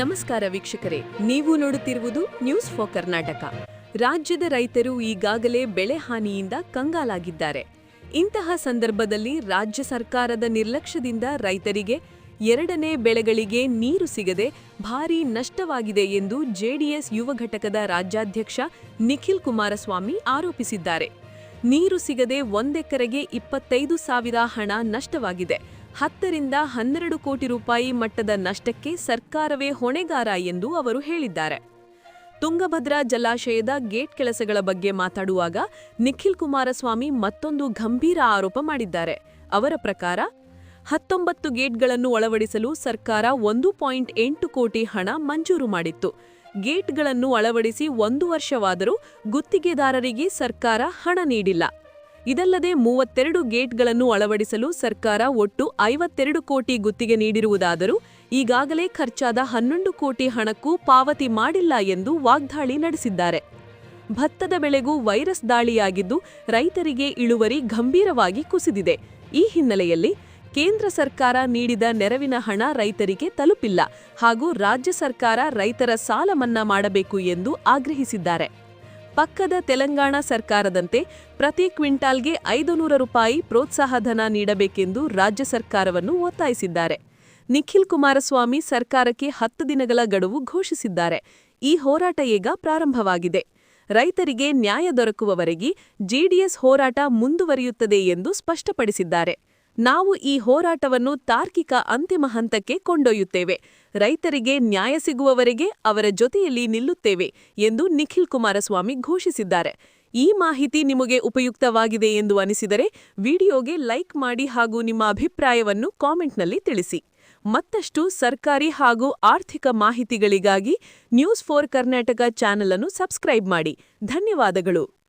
ನಮಸ್ಕಾರ ವೀಕ್ಷಕರೇ, ನೀವು ನೋಡುತ್ತಿರುವುದು ನ್ಯೂಸ್ ಫಾರ್ ಕರ್ನಾಟಕ ರಾಜ್ಯದ ರೈತರು ಈಗಾಗಲೇ ಬೆಳೆ ಹಾನಿಯಿಂದ ಕಂಗಾಲಾಗಿದ್ದಾರೆ. ಇಂತಹ ಸಂದರ್ಭದಲ್ಲಿ ರಾಜ್ಯ ಸರ್ಕಾರದ ನಿರ್ಲಕ್ಷ್ಯದಿಂದ ರೈತರಿಗೆ ಎರಡನೇ ಬೆಳೆಗಳಿಗೆ ನೀರು ಸಿಗದೆ ಭಾರೀ ನಷ್ಟವಾಗಿದೆ ಎಂದು ಜೆಡಿಎಸ್ ಯುವ ಘಟಕದ ರಾಜ್ಯಾಧ್ಯಕ್ಷ ನಿಖಿಲ್ ಕುಮಾರಸ್ವಾಮಿ ಆರೋಪಿಸಿದ್ದಾರೆ. ನೀರು ಸಿಗದೆ ಒಂದೆಕರೆಗೆ ಇಪ್ಪತ್ತೈದು ಸಾವಿರ ಹಣ ನಷ್ಟವಾಗಿದೆ. ಹತ್ತರಿಂದ ಹನ್ನೆರಡು ಕೋಟಿ ರೂಪಾಯಿ ಮಟ್ಟದ ನಷ್ಟಕ್ಕೆ ಸರ್ಕಾರವೇ ಹೊಣೆಗಾರ ಎಂದು ಅವರು ಹೇಳಿದ್ದಾರೆ. ತುಂಗಭದ್ರಾ ಜಲಾಶಯದ ಗೇಟ್ ಕೆಲಸಗಳ ಬಗ್ಗೆ ಮಾತಾಡುವಾಗ ನಿಖಿಲ್ ಕುಮಾರಸ್ವಾಮಿ ಮತ್ತೊಂದು ಗಂಭೀರ ಆರೋಪ ಮಾಡಿದ್ದಾರೆ. ಅವರ ಪ್ರಕಾರ, ಹತ್ತೊಂಬತ್ತು ಗೇಟ್ಗಳನ್ನು ಅಳವಡಿಸಲು ಸರ್ಕಾರ ಒಂದು ಪಾಯಿಂಟ್ ಎಂಟು ಕೋಟಿ ಹಣ ಮಂಜೂರು ಮಾಡಿತ್ತು. ಗೇಟ್ಗಳನ್ನು ಅಳವಡಿಸಿ ಒಂದು ವರ್ಷವಾದರೂ ಗುತ್ತಿಗೆದಾರರಿಗೆ ಸರ್ಕಾರ ಹಣ ನೀಡಿಲ್ಲ. ಇದಲ್ಲದೆ ಮೂವತ್ತೆರಡು ಗೇಟ್ಗಳನ್ನು ಅಳವಡಿಸಲು ಸರ್ಕಾರ ಒಟ್ಟು ಐವತ್ತೆರಡು ಕೋಟಿ ಗುತ್ತಿಗೆ ನೀಡಿರುವುದಾದರೂ ಈಗಾಗಲೇ ಖರ್ಚಾದ ಹನ್ನೊಂದು ಕೋಟಿ ಹಣಕ್ಕೂ ಪಾವತಿ ಮಾಡಿಲ್ಲ ಎಂದು ವಾಗ್ದಾಳಿ ನಡೆಸಿದ್ದಾರೆ. ಭತ್ತದ ಬೆಳೆಗೂ ವೈರಸ್ ದಾಳಿಯಾಗಿದ್ದು ರೈತರಿಗೆ ಇಳುವರಿ ಗಂಭೀರವಾಗಿ ಕುಸಿದಿದೆ. ಈ ಹಿನ್ನೆಲೆಯಲ್ಲಿ ಕೇಂದ್ರ ಸರ್ಕಾರ ನೀಡಿದ ನೆರವಿನ ಹಣ ರೈತರಿಗೆ ತಲುಪಿಲ್ಲ ಹಾಗೂ ರಾಜ್ಯ ಸರ್ಕಾರ ರೈತರ ಸಾಲ ಮನ್ನಾ ಮಾಡಬೇಕು ಎಂದು ಆಗ್ರಹಿಸಿದ್ದಾರೆ. ಪಕ್ಕದ ತೆಲಂಗಾಣ ಸರ್ಕಾರದಂತೆ ಪ್ರತಿ ಕ್ವಿಂಟಾಲ್ಗೆ ಐದು ನೂರು ರೂಪಾಯಿ ಪ್ರೋತ್ಸಾಹಧನ ನೀಡಬೇಕೆಂದು ರಾಜ್ಯ ಸರ್ಕಾರವನ್ನು ಒತ್ತಾಯಿಸಿದ್ದಾರೆ. ನಿಖಿಲ್ ಕುಮಾರಸ್ವಾಮಿ ಸರ್ಕಾರಕ್ಕೆ ಹತ್ತು ದಿನಗಳ ಗಡುವು ಘೋಷಿಸಿದ್ದಾರೆ. ಈ ಹೋರಾಟ ಈಗ ಪ್ರಾರಂಭವಾಗಿದೆ. ರೈತರಿಗೆ ನ್ಯಾಯ ದೊರಕುವವರೆಗೆ ಜೆಡಿಎಸ್ ಹೋರಾಟ ಮುಂದುವರಿಯುತ್ತದೆ ಎಂದು ಸ್ಪಷ್ಟಪಡಿಸಿದ್ದಾರೆ. ನಾವು ಈ ಹೋರಾಟವನ್ನು ತಾರ್ಕಿಕ ಅಂತಿಮ ಹಂತಕ್ಕೆ ಕೊಂಡೊಯ್ಯುತ್ತೇವೆ. ರೈತರಿಗೆ ನ್ಯಾಯ ಸಿಗುವವರೆಗೆ ಅವರ ಜೊತೆಯಲ್ಲಿ ನಿಲ್ಲುತ್ತೇವೆ ಎಂದು ನಿಖಿಲ್ ಕುಮಾರಸ್ವಾಮಿ ಘೋಷಿಸಿದ್ದಾರೆ. ಈ ಮಾಹಿತಿ ನಿಮಗೆ ಉಪಯುಕ್ತವಾಗಿದೆ ಎಂದು ಅನಿಸಿದರೆ ವಿಡಿಯೋಗೆ ಲೈಕ್ ಮಾಡಿ ಹಾಗೂ ನಿಮ್ಮ ಅಭಿಪ್ರಾಯವನ್ನು ಕಾಮೆಂಟ್ನಲ್ಲಿ ತಿಳಿಸಿ. ಮತ್ತಷ್ಟು ಸರ್ಕಾರಿ ಹಾಗೂ ಆರ್ಥಿಕ ಮಾಹಿತಿಗಳಿಗಾಗಿ ನ್ಯೂಸ್ ಫೋರ್ ಕರ್ನಾಟಕ ಚಾನೆಲ್ ಅನ್ನು ಸಬ್ಸ್ಕ್ರೈಬ್ ಮಾಡಿ. ಧನ್ಯವಾದಗಳು.